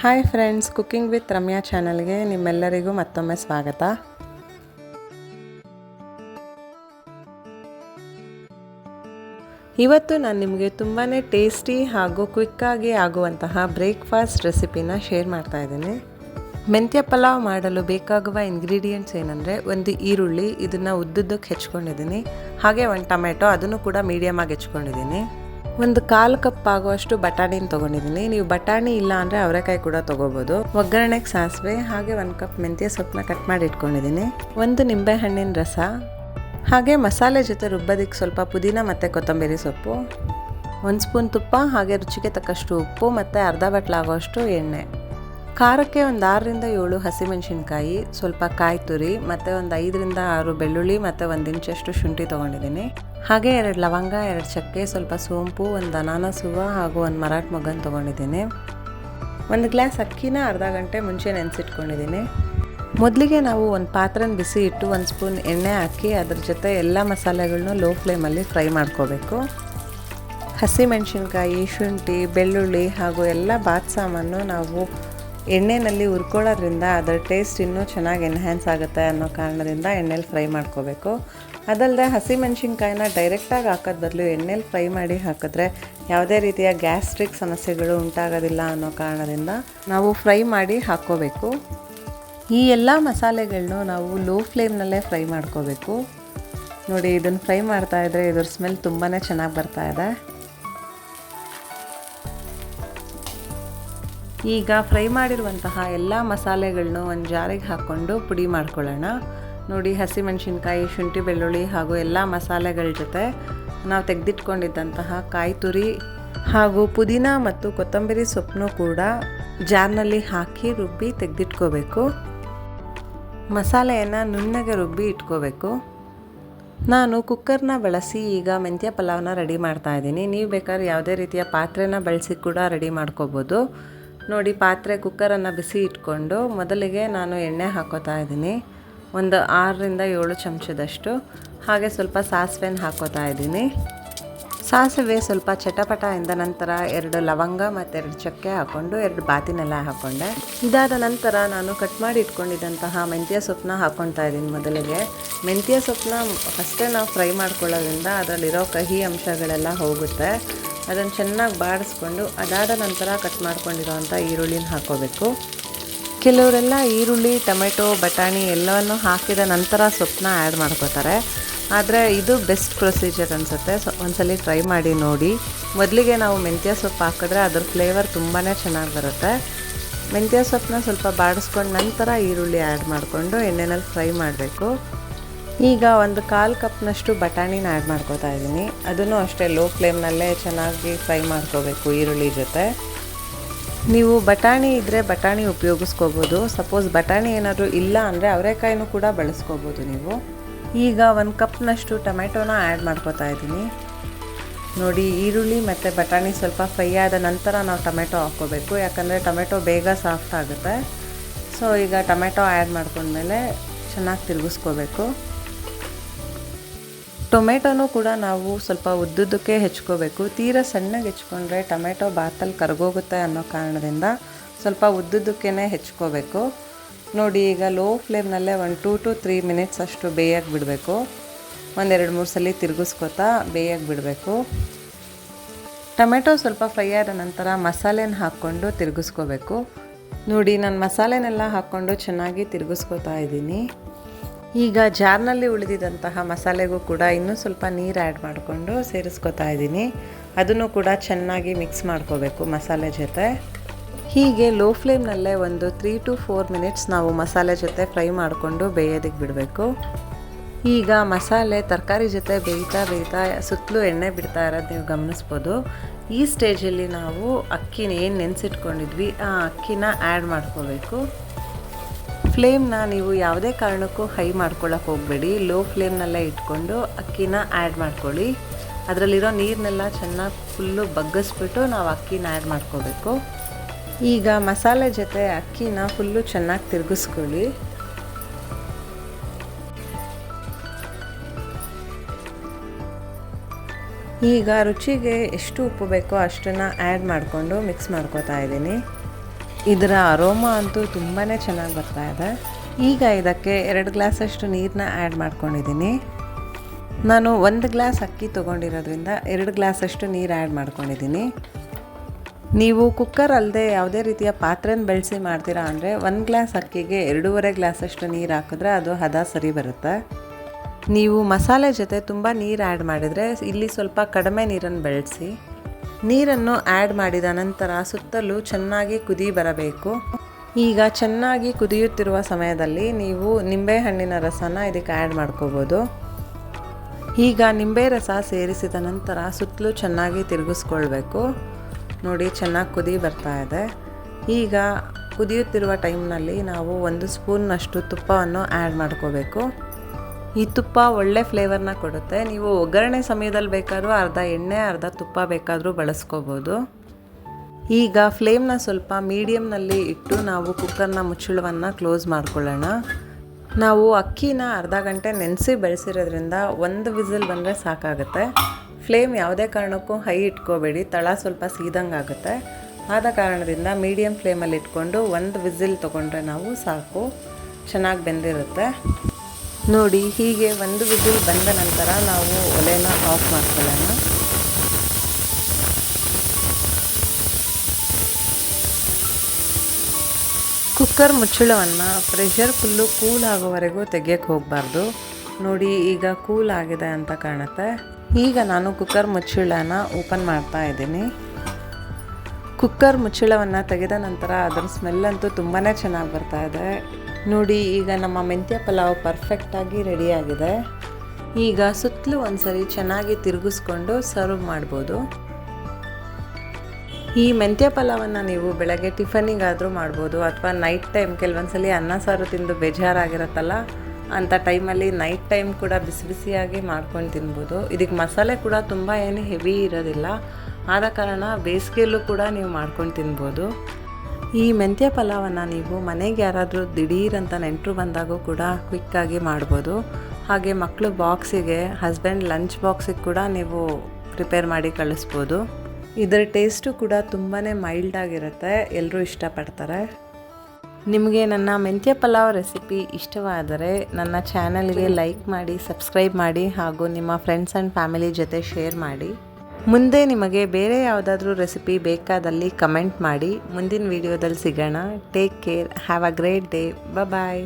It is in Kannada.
Hi friends cooking with Ramya ಚಾನಲ್ಗೆ ನಿಮ್ಮೆಲ್ಲರಿಗೂ ಮತ್ತೊಮ್ಮೆ ಸ್ವಾಗತ. ಇವತ್ತು ನಾನು ನಿಮಗೆ ತುಂಬಾ ಟೇಸ್ಟಿ ಹಾಗೂ ಕ್ವಿಕ್ಕಾಗಿ ಆಗುವಂತಹ ಬ್ರೇಕ್ಫಾಸ್ಟ್ ರೆಸಿಪಿನ ಶೇರ್ ಮಾಡ್ತಾ ಇದ್ದೀನಿ. ಮೆಂತ್ಯ ಪಲಾವ್ ಮಾಡಲು ಬೇಕಾಗುವ ಇಂಗ್ರೀಡಿಯೆಂಟ್ಸ್ ಏನಂದರೆ ಒಂದು ಈರುಳ್ಳಿ, ಇದನ್ನು ಉದ್ದುದ್ದಕ್ಕೆ ಹೆಚ್ಕೊಂಡಿದ್ದೀನಿ. ಹಾಗೆ ಒಂದು ಟೊಮೆಟೊ, ಅದನ್ನು ಕೂಡ ಮೀಡಿಯಮ್ ಆಗಿ ಹೆಚ್ಕೊಂಡಿದ್ದೀನಿ. ಒಂದು ಕಾಲು ಕಪ್ ಆಗುವಷ್ಟು ಬಟಾಣಿನ ತೊಗೊಂಡಿದ್ದೀನಿ. ನೀವು ಬಟಾಣಿ ಇಲ್ಲ ಅಂದರೆ ಅವರೆಕಾಯಿ ಕೂಡ ತೊಗೋಬೋದು. ಒಗ್ಗರಣೆಗೆ ಸಾಸಿವೆ, ಹಾಗೆ ಒಂದು ಕಪ್ ಮೆಂತ್ಯ ಸೊಪ್ಪನ್ನ ಕಟ್ ಮಾಡಿ ಇಟ್ಕೊಂಡಿದ್ದೀನಿ. ಒಂದು ನಿಂಬೆ ಹಣ್ಣಿನ ರಸ, ಹಾಗೆ ಮಸಾಲೆ ಜೊತೆ ರುಬ್ಬೋದಕ್ಕೆ ಸ್ವಲ್ಪ ಪುದೀನ ಮತ್ತು ಕೊತ್ತಂಬರಿ ಸೊಪ್ಪು, ಒಂದು ಸ್ಪೂನ್ ತುಪ್ಪ, ಹಾಗೆ ರುಚಿಗೆ ತಕ್ಕಷ್ಟು ಉಪ್ಪು ಮತ್ತು ಅರ್ಧ ಬಟ್ಲಾಗುವಷ್ಟು ಎಣ್ಣೆ. ಖಾರಕ್ಕೆ ಒಂದು ಆರರಿಂದ ಏಳು ಹಸಿಮೆಣಸಿನ್ಕಾಯಿ, ಸ್ವಲ್ಪ ಕಾಯಿ ತುರಿ, ಮತ್ತು ಒಂದು ಐದರಿಂದ ಆರು ಬೆಳ್ಳುಳ್ಳಿ ಮತ್ತು ಒಂದು ಇಂಚಷ್ಟು ಶುಂಠಿ ತೊಗೊಂಡಿದ್ದೀನಿ. ಹಾಗೆ ಎರಡು ಲವಂಗ, ಎರಡು ಚಕ್ಕೆ, ಸ್ವಲ್ಪ ಸೋಂಪು, ಒಂದು ಅನಾನಸ್ ಹೂವು ಹಾಗೂ ಒಂದು ಮರಾಠ ಮೊಗ್ಗನ್ ತೊಗೊಂಡಿದ್ದೀನಿ. ಒಂದು ಗ್ಲಾಸ್ ಅಕ್ಕಿನ ಅರ್ಧ ಗಂಟೆ ಮುಂಚೆ ನೆನೆಸಿಟ್ಕೊಂಡಿದ್ದೀನಿ. ಮೊದಲಿಗೆ ನಾವು ಒಂದು ಪಾತ್ರೆನ ಬಿಸಿ ಇಟ್ಟು ಒಂದು ಸ್ಪೂನ್ ಎಣ್ಣೆ ಹಾಕಿ ಅದ್ರ ಜೊತೆ ಎಲ್ಲ ಮಸಾಲೆಗಳನ್ನೂ ಲೋ ಫ್ಲೇಮಲ್ಲಿ ಫ್ರೈ ಮಾಡ್ಕೋಬೇಕು. ಹಸಿಮೆಣಸಿನ್ಕಾಯಿ, ಶುಂಠಿ, ಬೆಳ್ಳುಳ್ಳಿ ಹಾಗೂ ಎಲ್ಲ ಬಾತ್ ಸಾಮಾನು ನಾವು ಎಣ್ಣೆಯಲ್ಲಿ ಹುರ್ಕೊಳ್ಳೋದ್ರಿಂದ ಅದರ ಟೇಸ್ಟ್ ಇನ್ನೂ ಚೆನ್ನಾಗಿ ಎನ್ಹ್ಯಾನ್ಸ್ ಆಗುತ್ತೆ ಅನ್ನೋ ಕಾರಣದಿಂದ ಎಣ್ಣೆಲಿ ಫ್ರೈ ಮಾಡ್ಕೋಬೇಕು. ಅದಲ್ಲದೆ ಹಸಿಮೆಣ್ಸಿನ್ಕಾಯಿನ ಡೈರೆಕ್ಟಾಗಿ ಹಾಕೋದ್ ಬದಲು ಎಣ್ಣೆಲಿ ಫ್ರೈ ಮಾಡಿ ಹಾಕಿದ್ರೆ ಯಾವುದೇ ರೀತಿಯ ಗ್ಯಾಸ್ಟ್ರಿಕ್ ಸಮಸ್ಯೆಗಳು ಉಂಟಾಗೋದಿಲ್ಲ ಅನ್ನೋ ಕಾರಣದಿಂದ ನಾವು ಫ್ರೈ ಮಾಡಿ ಹಾಕ್ಕೋಬೇಕು. ಈ ಎಲ್ಲ ಮಸಾಲೆಗಳನ್ನೂ ನಾವು ಲೋ ಫ್ಲೇಮ್ನಲ್ಲೇ ಫ್ರೈ ಮಾಡ್ಕೋಬೇಕು. ನೋಡಿ ಇದನ್ನು ಫ್ರೈ ಮಾಡ್ತಾ ಇದ್ದರೆ ಇದ್ರ ಸ್ಮೆಲ್ ತುಂಬಾ ಚೆನ್ನಾಗಿ ಬರ್ತಾ ಈಗ ಫ್ರೈ ಮಾಡಿರುವಂತಹ ಎಲ್ಲ ಮಸಾಲೆಗಳನ್ನು ಒಂದು ಜಾರಿಗೆ ಹಾಕ್ಕೊಂಡು ಪುಡಿ ಮಾಡ್ಕೊಳ್ಳೋಣ. ನೋಡಿ ಹಸಿಮೆಣಸಿನ್ಕಾಯಿ, ಶುಂಠಿ ಬೆಳ್ಳುಳ್ಳಿ ಹಾಗೂ ಎಲ್ಲ ಮಸಾಲೆಗಳ ಜೊತೆ ನಾವು ತೆಗೆದಿಟ್ಕೊಂಡಿದ್ದಂತಹ ಕಾಯಿ ತುರಿ ಹಾಗೂ ಪುದೀನ ಮತ್ತು ಕೊತ್ತಂಬರಿ ಸೊಪ್ಪನ್ನು ಕೂಡ ಜಾರ್ನಲ್ಲಿ ಹಾಕಿ ರುಬ್ಬಿ ತೆಗೆದಿಟ್ಕೋಬೇಕು. ಮಸಾಲೆಯನ್ನು ನುಣ್ಣಗೆ ರುಬ್ಬಿ ಇಟ್ಕೋಬೇಕು. ನಾನು ಕುಕ್ಕರ್ನ ಬಳಸಿ ಈಗ ಮೆಂತ್ಯ ಪಲಾವ್ನ ರೆಡಿ ಮಾಡ್ತಾ ಇದ್ದೀನಿ. ನೀವು ಬೇಕಾದ್ರೆ ಯಾವುದೇ ರೀತಿಯ ಪಾತ್ರೆನ ಬಳಸಿ ಕೂಡ ರೆಡಿ ಮಾಡ್ಕೋಬೋದು. ನೋಡಿ ಪಾತ್ರೆ ಕುಕ್ಕರನ್ನು ಬಿಸಿ ಇಟ್ಕೊಂಡು ಮೊದಲಿಗೆ ನಾನು ಎಣ್ಣೆ ಹಾಕೋತಾ ಇದ್ದೀನಿ. ಒಂದು ಆರರಿಂದ ಏಳು ಚಮಚದಷ್ಟು. ಹಾಗೆ ಸ್ವಲ್ಪ ಸಾಸಿವೆನ ಹಾಕೋತಾ ಇದ್ದೀನಿ. ಸಾಸಿವೆ ಸ್ವಲ್ಪ ಚಟಪಟ ಎಂದ ನಂತರ ಎರಡು ಲವಂಗ ಮತ್ತು ಎರಡು ಚಕ್ಕೆ ಹಾಕ್ಕೊಂಡು ಎರಡು ಬಾತಿನೆಲ್ಲ ಹಾಕ್ಕೊಂಡೆ ಇದಾದ ನಂತರ ನಾನು ಕಟ್ ಮಾಡಿ ಇಟ್ಕೊಂಡಿದ್ದಂತಹ ಮೆಂತ್ಯ ಸೊಪ್ಪನ್ನ ಹಾಕ್ಕೊತಾ ಇದ್ದೀನಿ ಮೊದಲಿಗೆ. ಮೆಂತ್ಯ ಸೊಪ್ಪನ್ನ ಫಸ್ಟೇ ನಾವು ಫ್ರೈ ಮಾಡ್ಕೊಳ್ಳೋದ್ರಿಂದ ಅದರಲ್ಲಿರೋ ಕಹಿ ಅಂಶಗಳೆಲ್ಲ ಹೋಗುತ್ತೆ. ಅದನ್ನು ಚೆನ್ನಾಗಿ ಬಾಡಿಸ್ಕೊಂಡು ಅದಾದ ನಂತರ ಕಟ್ ಮಾಡ್ಕೊಂಡಿರೋವಂಥ ಈರುಳ್ಳಿನ ಹಾಕ್ಕೋಬೇಕು ಕೆಲವರೆಲ್ಲ ಈರುಳ್ಳಿ, ಟೊಮೆಟೊ, ಬಟಾಣಿ ಎಲ್ಲವನ್ನು ಹಾಕಿದ ನಂತರ ಸೊಪ್ಪನ್ನ ಆ್ಯಡ್ ಮಾಡ್ಕೋತಾರೆ. ಆದರೆ ಇದು ಬೆಸ್ಟ್ ಪ್ರೊಸೀಜರ್ ಅನಿಸುತ್ತೆ. ಸೊ ಒಂದ್ಸಲಿ ಟ್ರೈ ಮಾಡಿ ನೋಡಿ. ಮೊದಲಿಗೆ ನಾವು ಮೆಂತ್ಯ ಸೊಪ್ಪು ಹಾಕಿದ್ರೆ ಅದ್ರ ಫ್ಲೇವರ್ ತುಂಬಾ ಚೆನ್ನಾಗಿ ಬರುತ್ತೆ. ಮೆಂತ್ಯ ಸೊಪ್ಪನ್ನ ಸ್ವಲ್ಪ ಬಾಡಿಸ್ಕೊಂಡು ನಂತರ ಈರುಳ್ಳಿ ಆ್ಯಡ್ ಮಾಡಿಕೊಂಡು ಎಣ್ಣೆನಲ್ಲಿ ಫ್ರೈ ಮಾಡಬೇಕು. ಈಗ ಒಂದು ಕಾಲು ಕಪ್ನಷ್ಟು ಬಟಾಣಿನ ಆ್ಯಡ್ ಮಾಡ್ಕೋತಾ ಇದ್ದೀನಿ. ಅದನ್ನು ಅಷ್ಟೇ ಲೋ ಫ್ಲೇಮ್ನಲ್ಲೇ ಚೆನ್ನಾಗಿ ಫ್ರೈ ಮಾಡ್ಕೋಬೇಕು ಈರುಳ್ಳಿ ಜೊತೆ. ನೀವು ಬಟಾಣಿ ಇದ್ದರೆ ಬಟಾಣಿ ಉಪಯೋಗಿಸ್ಕೋಬೋದು. ಸಪೋಸ್ ಬಟಾಣಿ ಏನಾದರೂ ಇಲ್ಲ ಅಂದರೆ ಅವರೆಕಾಯಿನೂ ಕೂಡ ಬಳಸ್ಕೋಬೋದು ನೀವು. ಈಗ ಒಂದು ಕಪ್ನಷ್ಟು ಟೊಮೆಟೊನ ಆ್ಯಡ್ ಮಾಡ್ಕೋತಾ ಇದ್ದೀನಿ. ನೋಡಿ, ಈರುಳ್ಳಿ ಮತ್ತು ಬಟಾಣಿ ಸ್ವಲ್ಪ ಫ್ರೈ ಆದ ನಂತರ ನಾವು ಟೊಮೆಟೊ ಹಾಕ್ಕೋಬೇಕು. ಯಾಕಂದರೆ ಟೊಮೆಟೊ ಬೇಗ ಸಾಫ್ಟ್ ಆಗುತ್ತೆ. ಸೊ, ಈಗ ಟೊಮೆಟೊ ಆ್ಯಡ್ ಮಾಡ್ಕೊಂಡ್ಮೇಲೆ ಚೆನ್ನಾಗಿ ತಿರುಗಿಸ್ಕೋಬೇಕು. ಟೊಮೆಟೊನೂ ಕೂಡ ನಾವು ಸ್ವಲ್ಪ ಉದ್ದುದ್ದಕ್ಕೆ ಹೆಚ್ಕೋಬೇಕು. ತೀರ ಸಣ್ಣಗೆ ಹೆಚ್ಕೊಂಡ್ರೆ ಟೊಮೆಟೊ ಬಾತಲ್ಲಿ ಕರಗೋಗುತ್ತೆ ಅನ್ನೋ ಕಾರಣದಿಂದ ಸ್ವಲ್ಪ ಉದ್ದುದ್ದಕ್ಕೇ ಹೆಚ್ಕೋಬೇಕು. ನೋಡಿ, ಈಗ ಲೋ ಫ್ಲೇಮ್ನಲ್ಲೇ ಒಂದು ಟೂ ಟು ತ್ರೀ ಮಿನಿಟ್ಸ್ ಅಷ್ಟು ಬೇಯಾಗಿ ಬಿಡಬೇಕು. ಒಂದೆರಡು ಮೂರು ಸಲ ತಿರುಗಿಸ್ಕೊತಾ ಬೇಯಾಗಿ ಬಿಡಬೇಕು. ಟೊಮೆಟೊ ಸ್ವಲ್ಪ ಫ್ರೈ ಆದ ನಂತರ ಮಸಾಲೆನ ಹಾಕ್ಕೊಂಡು ತಿರುಗಿಸ್ಕೋಬೇಕು. ನೋಡಿ, ನಾನು ಮಸಾಲೆನೆಲ್ಲ ಹಾಕ್ಕೊಂಡು ಚೆನ್ನಾಗಿ ತಿರುಗಿಸ್ಕೋತಾ ಇದ್ದೀನಿ. ಈಗ ಜಾರ್ನಲ್ಲಿ ಉಳಿದಿದ್ದಂತಹ ಮಸಾಲೆಗೂ ಕೂಡ ಇನ್ನೂ ಸ್ವಲ್ಪ ನೀರು ಆ್ಯಡ್ ಮಾಡಿಕೊಂಡು ಸೇರಿಸ್ಕೊತಾ ಇದ್ದೀನಿ. ಅದನ್ನು ಕೂಡ ಚೆನ್ನಾಗಿ ಮಿಕ್ಸ್ ಮಾಡ್ಕೋಬೇಕು ಮಸಾಲೆ ಜೊತೆ. ಹೀಗೆ ಲೋ ಫ್ಲೇಮ್ನಲ್ಲೇ ಒಂದು ತ್ರೀ ಟು ಫೋರ್ ಮಿನಿಟ್ಸ್ ನಾವು ಮಸಾಲೆ ಜೊತೆ ಫ್ರೈ ಮಾಡಿಕೊಂಡು ಬೇಯೋದಕ್ಕೆ ಬಿಡಬೇಕು. ಈಗ ಮಸಾಲೆ ತರಕಾರಿ ಜೊತೆ ಬೇಯ್ತಾ ಬೇಯ್ತಾ ಸುತ್ತಲೂ ಎಣ್ಣೆ ಬಿಡ್ತಾ ಇರೋದು ನೀವು ಗಮನಿಸ್ಬೋದು. ಈ ಸ್ಟೇಜಲ್ಲಿ ನಾವು ಅಕ್ಕಿನ ಏನು ನೆನೆಸಿಟ್ಕೊಂಡಿದ್ವಿ, ಆ ಅಕ್ಕಿನ ಆ್ಯಡ್ ಮಾಡ್ಕೋಬೇಕು. ಫ್ಲೇಮ್ನ ನೀವು ಯಾವುದೇ ಕಾರಣಕ್ಕೂ ಹೈ ಮಾಡ್ಕೊಳ್ಳೋಕೆ ಹೋಗಬೇಡಿ. ಲೋ ಫ್ಲೇಮ್ನಲ್ಲೇ ಇಟ್ಕೊಂಡು ಅಕ್ಕಿನ ಆ್ಯಡ್ ಮಾಡ್ಕೊಳ್ಳಿ. ಅದರಲ್ಲಿರೋ ನೀರನ್ನೆಲ್ಲ ಚೆನ್ನಾಗಿ ಫುಲ್ಲು ಬಗ್ಗಿಸ್ಬಿಟ್ಟು ನಾವು ಅಕ್ಕಿನ ಆ್ಯಡ್ ಮಾಡ್ಕೋಬೇಕು. ಈಗ ಮಸಾಲೆ ಜೊತೆ ಅಕ್ಕಿನ ಫುಲ್ಲು ಚೆನ್ನಾಗಿ ತಿರುಗಿಸ್ಕೊಳ್ಳಿ. ಈಗ ರುಚಿಗೆ ಎಷ್ಟು ಉಪ್ಪು ಬೇಕೋ ಅಷ್ಟನ್ನು ಆ್ಯಡ್ ಮಾಡಿಕೊಂಡು ಮಿಕ್ಸ್ ಮಾಡ್ಕೋತಾ ಇದ್ದೀನಿ. ಇದರ ಅರೋಮ ಅಂತೂ ತುಂಬಾ ಚೆನ್ನಾಗಿ ಬರ್ತಾ ಇದೆ. ಈಗ ಇದಕ್ಕೆ ಎರಡು ಗ್ಲಾಸಷ್ಟು ನೀರನ್ನ ಆ್ಯಡ್ ಮಾಡ್ಕೊಂಡಿದ್ದೀನಿ. ನಾನು ಒಂದು ಗ್ಲಾಸ್ ಅಕ್ಕಿ ತೊಗೊಂಡಿರೋದ್ರಿಂದ ಎರಡು ಗ್ಲಾಸಷ್ಟು ನೀರು ಆ್ಯಡ್ ಮಾಡ್ಕೊಂಡಿದ್ದೀನಿ. ನೀವು ಕುಕ್ಕರ್ ಅಲ್ಲದೆ ಯಾವುದೇ ರೀತಿಯ ಪಾತ್ರೆನ ಬೆಳೆಸಿ ಮಾಡ್ತೀರಾ ಅಂದರೆ ಒಂದು ಗ್ಲಾಸ್ ಅಕ್ಕಿಗೆ ಎರಡೂವರೆ ಗ್ಲಾಸಷ್ಟು ನೀರು ಹಾಕಿದ್ರೆ ಅದು ಹದ ಸರಿ ಬರುತ್ತೆ. ನೀವು ಮಸಾಲೆ ಜೊತೆ ತುಂಬ ನೀರು ಆ್ಯಡ್ ಮಾಡಿದರೆ ಇಲ್ಲಿ ಸ್ವಲ್ಪ ಕಡಿಮೆ ನೀರನ್ನು ಬೆಳೆಸಿ, ನೀರನ್ನು ಆ್ಯಡ್ ಮಾಡಿದ ನಂತರ ಸುತ್ತಲೂ ಚೆನ್ನಾಗಿ ಕುದಿ ಬರಬೇಕು. ಈಗ ಚೆನ್ನಾಗಿ ಕುದಿಯುತ್ತಿರುವ ಸಮಯದಲ್ಲಿ ನೀವು ನಿಂಬೆಹಣ್ಣಿನ ರಸನ ಇದಕ್ಕೆ ಆ್ಯಡ್ ಮಾಡ್ಕೋಬೋದು. ಈಗ ನಿಂಬೆ ರಸ ಸೇರಿಸಿದ ನಂತರ ಸುತ್ತಲೂ ಚೆನ್ನಾಗಿ ತಿರುಗಿಸ್ಕೊಳ್ಬೇಕು. ನೋಡಿ ಚೆನ್ನಾಗಿ ಕುದಿ ಬರ್ತಾ ಇದೆ. ಈಗ ಕುದಿಯುತ್ತಿರುವ ಟೈಮ್ನಲ್ಲಿ ನಾವು ಒಂದು ಸ್ಪೂನ್ನಷ್ಟು ತುಪ್ಪವನ್ನು ಆ್ಯಡ್ ಮಾಡ್ಕೋಬೇಕು. ಈ ತುಪ್ಪ ಒಳ್ಳೆ ಫ್ಲೇವರ್ನ ಕೊಡುತ್ತೆ. ನೀವು ಒಗ್ಗರಣೆ ಸಮಯದಲ್ಲಿ ಬೇಕಾದರೂ ಅರ್ಧ ಎಣ್ಣೆ, ಅರ್ಧ ತುಪ್ಪ ಬೇಕಾದರೂ ಬಳಸ್ಕೋಬೋದು. ಈಗ ಫ್ಲೇಮ್ನ ಸ್ವಲ್ಪ ಮೀಡಿಯಮ್ನಲ್ಲಿ ಇಟ್ಟು ನಾವು ಕುಕ್ಕರ್ನ ಮುಚ್ಚಳವನ್ನು ಕ್ಲೋಸ್ ಮಾಡ್ಕೊಳ್ಳೋಣ. ನಾವು ಅಕ್ಕಿನ ಅರ್ಧ ಗಂಟೆ ನೆನೆಸಿ ಬೆಳೆಸಿರೋದ್ರಿಂದ ಒಂದು ವಿಸಿಲ್ ಬಂದರೆ ಸಾಕಾಗುತ್ತೆ. ಫ್ಲೇಮ್ ಯಾವುದೇ ಕಾರಣಕ್ಕೂ ಹೈ ಇಟ್ಕೋಬೇಡಿ, ತಳ ಸ್ವಲ್ಪ ಸೀದಂಗೆ ಆಗುತ್ತೆ ಆದ ಕಾರಣದಿಂದ ಮೀಡಿಯಮ್ ಫ್ಲೇಮಲ್ಲಿ ಇಟ್ಕೊಂಡು ಒಂದು ವಿಸಿಲ್ ತೊಗೊಂಡ್ರೆ ನಾವು ಸಾಕು, ಚೆನ್ನಾಗಿ ಬೆಂದಿರುತ್ತೆ. ನೋಡಿ, ಹೀಗೆ ಒಂದು ವಿಸಿಲ್ ಬಂದ ನಂತರ ನಾವು ಒಲೆನ ಆಫ್ ಮಾಡ್ಕೊಳ್ಳೋಣ. ಕುಕ್ಕರ್ ಮುಚ್ಚಳವನ್ನು ಪ್ರೆಷರ್ ಫುಲ್ಲು ಕೂಲ್ ಆಗೋವರೆಗೂ ತೆಗಿಯೋಕ್ಕೆ ಹೋಗಬಾರ್ದು. ನೋಡಿ, ಈಗ ಕೂಲ್ ಆಗಿದೆ ಅಂತ ಕಾಣುತ್ತೆ. ಈಗ ನಾನು ಕುಕ್ಕರ್ ಮುಚ್ಚಳನ ಓಪನ್ ಮಾಡ್ತಾ ಇದ್ದೀನಿ. ಕುಕ್ಕರ್ ಮುಚ್ಚಳವನ್ನು ತೆಗೆದ ನಂತರ ಅದರ ಸ್ಮೆಲ್ ಅಂತೂ ತುಂಬಾ ಚೆನ್ನಾಗಿ ಬರ್ತಾ ಇದೆ. ನೋಡಿ, ಈಗ ನಮ್ಮ ಮೆಂತ್ಯ ಪಲಾವ್ ಪರ್ಫೆಕ್ಟಾಗಿ ರೆಡಿಯಾಗಿದೆ ಈಗ ಸುತ್ತಲೂ ಒಂದ್ಸರಿ ಚೆನ್ನಾಗಿ ತಿರುಗಿಸ್ಕೊಂಡು ಸರ್ವ್ ಮಾಡ್ಬೋದು. ಈ ಮೆಂತ್ಯ ಪಲಾವನ್ನು ನೀವು ಬೆಳಗ್ಗೆ ಟಿಫನಿಗಾದರೂ ಮಾಡ್ಬೋದು, ಅಥವಾ ನೈಟ್ ಟೈಮ್ ಕೆಲವೊಂದ್ಸಲಿ ಅನ್ನ ಸಾರು ತಿಂದು ಬೇಜಾರಾಗಿರುತ್ತಲ್ಲ ಅಂಥ ಟೈಮಲ್ಲಿ ನೈಟ್ ಟೈಮ್ ಕೂಡ ಬಿಸಿ ಬಿಸಿಯಾಗಿ ಮಾಡ್ಕೊಂಡು ತಿನ್ಬೋದು. ಇದಕ್ಕೆ ಮಸಾಲೆ ಕೂಡ ತುಂಬ ಏನು ಹೆವಿ ಇರೋದಿಲ್ಲ. ಆದ ಕಾರಣ ಬೇಸಿಗೆಯಲ್ಲೂ ಕೂಡ ನೀವು ಮಾಡ್ಕೊಂಡು ತಿನ್ಬೋದು. ಈ ಮೆಂತ್ಯ ಪಲಾವನ್ನು ನೀವು ಮನೆಗೆ ಯಾರಾದರೂ ದಿಢೀರಂತ ನೆಂಟರು ಬಂದಾಗೂ ಕೂಡ ಕ್ವಿಕ್ಕಾಗಿ ಮಾಡ್ಬೋದು. ಹಾಗೆ ಮಕ್ಕಳು ಬಾಕ್ಸಿಗೆ ಹಸ್ಬೆಂಡ್ ಲಂಚ್ ಬಾಕ್ಸಿಗೆ ಕೂಡ ನೀವು ಪ್ರಿಪೇರ್ ಮಾಡಿ ಕಳಿಸ್ಬೋದು. ಇದರ ಟೇಸ್ಟು ಕೂಡ ತುಂಬಾ ಮೈಲ್ಡ್ ಆಗಿರುತ್ತೆ. ಎಲ್ಲರೂ ಇಷ್ಟಪಡ್ತಾರೆ. ನಿಮಗೆ ನನ್ನ ಮೆಂತ್ಯ ಪಲಾವ್ ರೆಸಿಪಿ ಇಷ್ಟವಾದರೆ ನನ್ನ ಚಾನಲ್ಗೆ ಲೈಕ್ ಮಾಡಿ, ಸಬ್ಸ್ಕ್ರೈಬ್ ಮಾಡಿ ಹಾಗೂ ನಿಮ್ಮ ಫ್ರೆಂಡ್ಸ್ ಆ್ಯಂಡ್ ಫ್ಯಾಮಿಲಿ ಜೊತೆ ಶೇರ್ ಮಾಡಿ. ಮುಂದೆ ನಿಮಗೆ ಬೇರೆ ಯಾವುದಾದ್ರೂ ರೆಸಿಪಿ ಬೇಕಾದಲ್ಲಿ ಕಮೆಂಟ್ ಮಾಡಿ. ಮುಂದಿನ ವಿಡಿಯೋದಲ್ಲಿ ಸಿಗೋಣ. Take care have a great day bye